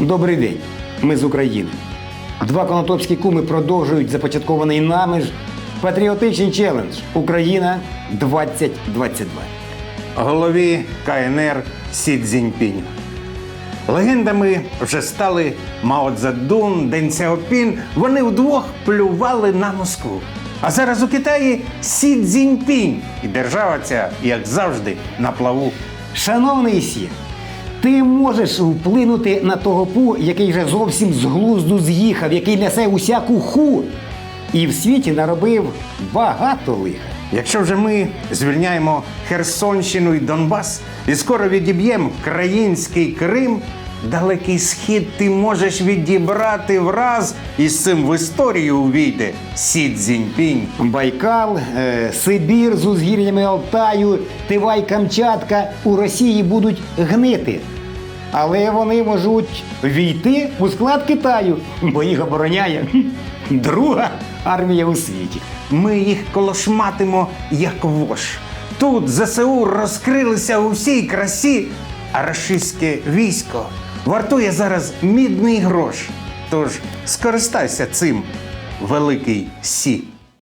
Добрий день, ми з України. Два конотопські куми продовжують започаткований нами ж патріотичний челендж Україна 2022. голові КНР Сі Цзіньпінь. Легендами вже стали Мао Цзедун, Ден Сяопін. Вони вдвох плювали на Москву. А зараз у Китаї Сі Цзіньпінь. І держава ця, як завжди, на плаву. Шановний Сі, ти можеш вплинути на того пу, який вже зовсім з глузду з'їхав, який несе усяку ху. І в світі наробив багато лиха. Якщо вже ми звільняємо Херсонщину і Донбас і скоро відіб'ємо країнський Крим, далекий схід ти можеш відібрати враз, і з цим в історію увійде Сі Цзіньпінь. Байкал, е, Сибір з узгір'ями Алтаю, Тивай, Камчатка у Росії будуть гнити. Але вони можуть війти у склад Китаю, бо їх обороняє друга армія у світі. Ми їх колошматимо як вож. Тут ЗСУ розкрилися у всій красі, а рашистське військо вартує зараз мідний грош. Тож скористайся цим, великий Сі.